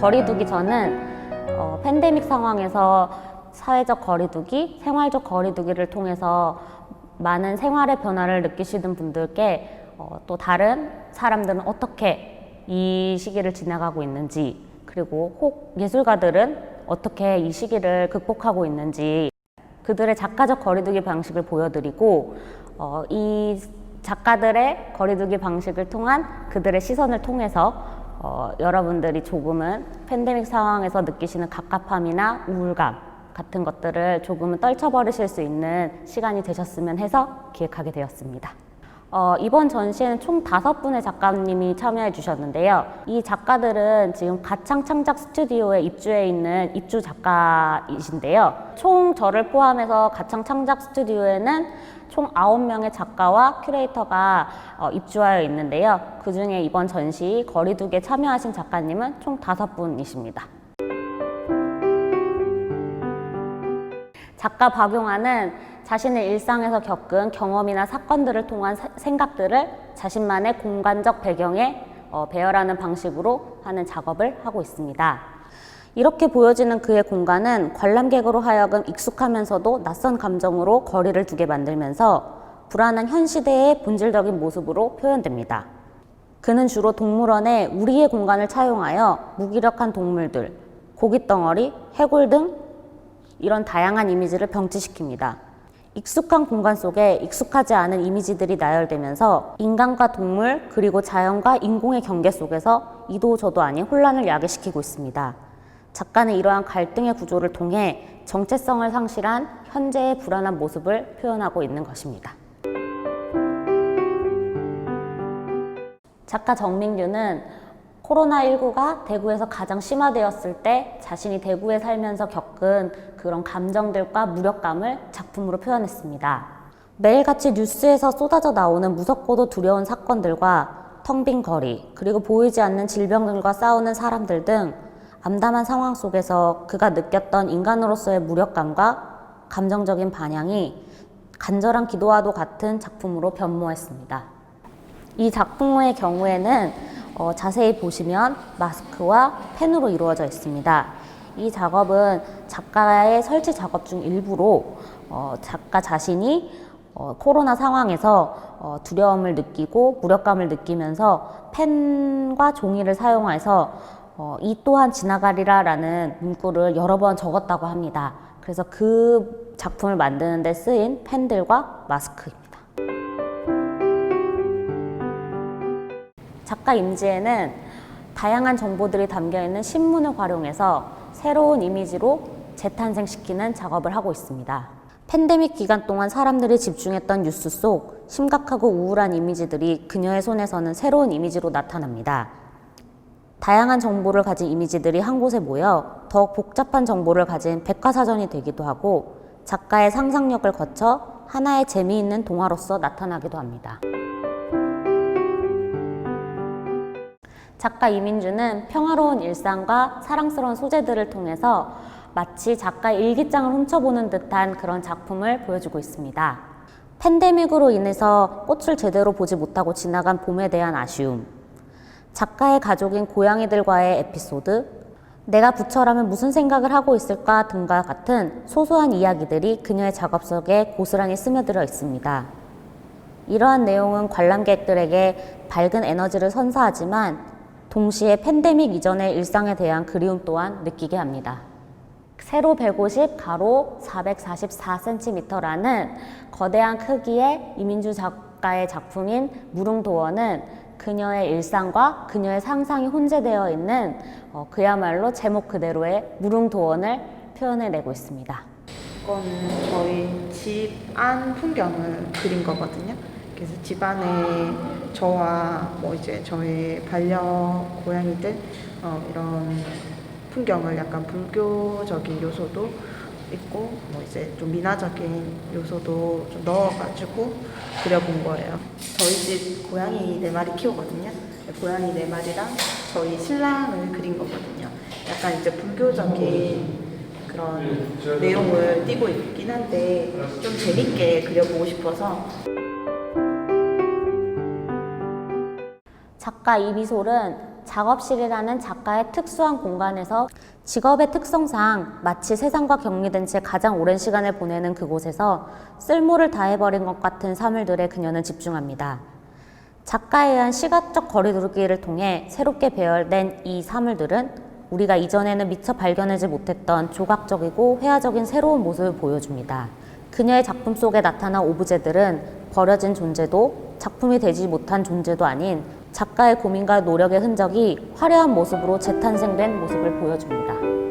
거리두기 전은 어, 팬데믹 상황에서 사회적 거리두기, 생활적 거리두기를 통해서 많은 생활의 변화를 느끼시는 분들께 어, 또 다른 사람들은 어떻게 이 시기를 지나가고 있는지 그리고 혹 예술가들은 어떻게 이 시기를 극복하고 있는지 그들의 작가적 거리두기 방식을 보여드리고 어, 이 작가들의 거리두기 방식을 통한 그들의 시선을 통해서 어, 여러분들이 조금은 팬데믹 상황에서 느끼시는 갑갑함이나 우울감 같은 것들을 조금은 떨쳐버리실 수 있는 시간이 되셨으면 해서 기획하게 되었습니다. 어, 이번 전시에는 총 다섯 분의 작가님이 참여해 주셨는데요. 이 작가들은 지금 가창 창작 스튜디오에 입주해 있는 입주 작가이신데요. 총 저를 포함해서 가창 창작 스튜디오에는 총 아홉 명의 작가와 큐레이터가 어, 입주하여 있는데요. 그 중에 이번 전시 거리두기에 참여하신 작가님은 총 다섯 분이십니다. 작가 박용아는 자신의 일상에서 겪은 경험이나 사건들을 통한 사- 생각들을 자신만의 공간적 배경에 어, 배열하는 방식으로 하는 작업을 하고 있습니다. 이렇게 보여지는 그의 공간은 관람객으로 하여금 익숙하면서도 낯선 감정으로 거리를 두게 만들면서 불안한 현 시대의 본질적인 모습으로 표현됩니다. 그는 주로 동물원에 우리의 공간을 차용하여 무기력한 동물들, 고깃덩어리, 해골 등 이런 다양한 이미지를 병치시킵니다. 익숙한 공간 속에 익숙하지 않은 이미지들이 나열되면서 인간과 동물 그리고 자연과 인공의 경계 속에서 이도 저도 아닌 혼란을 야기시키고 있습니다. 작가는 이러한 갈등의 구조를 통해 정체성을 상실한 현재의 불안한 모습을 표현하고 있는 것입니다. 작가 정민규는 코로나19가 대구에서 가장 심화되었을 때 자신이 대구에 살면서 겪은 그런 감정들과 무력감을 작품으로 표현했습니다. 매일같이 뉴스에서 쏟아져 나오는 무섭고도 두려운 사건들과 텅 빈 거리, 그리고 보이지 않는 질병들과 싸우는 사람들 등 암담한 상황 속에서 그가 느꼈던 인간으로서의 무력감과 감정적인 반향이 간절한 기도와도 같은 작품으로 변모했습니다. 이 작품의 경우에는 어, 자세히 보시면 마스크와 펜으로 이루어져 있습니다. 이 작업은 작가의 설치 작업 중 일부로 어, 작가 자신이 어, 코로나 상황에서 어, 두려움을 느끼고 무력감을 느끼면서 펜과 종이를 사용해서 어, 이 또한 지나가리라라는 문구를 여러 번 적었다고 합니다. 그래서 그 작품을 만드는데 쓰인 펜들과 마스크입니다. 작가 임지에는 다양한 정보들이 담겨 있는 신문을 활용해서 새로운 이미지로 재탄생시키는 작업을 하고 있습니다. 팬데믹 기간 동안 사람들이 집중했던 뉴스 속 심각하고 우울한 이미지들이 그녀의 손에서는 새로운 이미지로 나타납니다. 다양한 정보를 가진 이미지들이 한 곳에 모여 더욱 복잡한 정보를 가진 백과사전이 되기도 하고 작가의 상상력을 거쳐 하나의 재미있는 동화로서 나타나기도 합니다. 작가 이민주는 평화로운 일상과 사랑스러운 소재들을 통해서 마치 작가의 일기장을 훔쳐보는 듯한 그런 작품을 보여주고 있습니다. 팬데믹으로 인해서 꽃을 제대로 보지 못하고 지나간 봄에 대한 아쉬움, 작가의 가족인 고양이들과의 에피소드, 내가 부처라면 무슨 생각을 하고 있을까 등과 같은 소소한 이야기들이 그녀의 작업 속에 고스란히 스며들어 있습니다. 이러한 내용은 관람객들에게 밝은 에너지를 선사하지만 동시에 팬데믹 이전의 일상에 대한 그리움 또한 느끼게 합니다. 세로 150, 가로 444cm라는 거대한 크기의 이민주 작가의 작품인 무릉도원은 그녀의 일상과 그녀의 상상이 혼재되어 있는 어, 그야말로 제목 그대로의 무릉도원을 표현해내고 있습니다. 이거는 저희 집 안 풍경을 그린 거거든요. 그래서 집 안에 저와 뭐 이제 저의 반려 고양이들 어, 이런 풍경을 약간 불교적인 요소도 있고 뭐 이제 좀 민화적인 요소도 좀 넣어가지고 그려본 거예요. 저희 집 고양이 네 마리 키우거든요. 고양이 네 마리랑 저희 신랑을 그린 거거든요. 약간 이제 불교적인 그런 내용을 띠고 있긴 한데 좀 재밌게 그려보고 싶어서 작가 이미솔은 작업실이라는 작가의 특수한 공간에서 직업의 특성상 마치 세상과 격리된 채 가장 오랜 시간을 보내는 그곳에서 쓸모를 다해버린 것 같은 사물들에 그녀는 집중합니다. 작가에 의한 시각적 거리두기를 통해 새롭게 배열된 이 사물들은 우리가 이전에는 미처 발견하지 못했던 조각적이고 회화적인 새로운 모습을 보여줍니다. 그녀의 작품 속에 나타난 오브제들은 버려진 존재도 작품이 되지 못한 존재도 아닌 작가의 고민과 노력의 흔적이 화려한 모습으로 재탄생된 모습을 보여줍니다.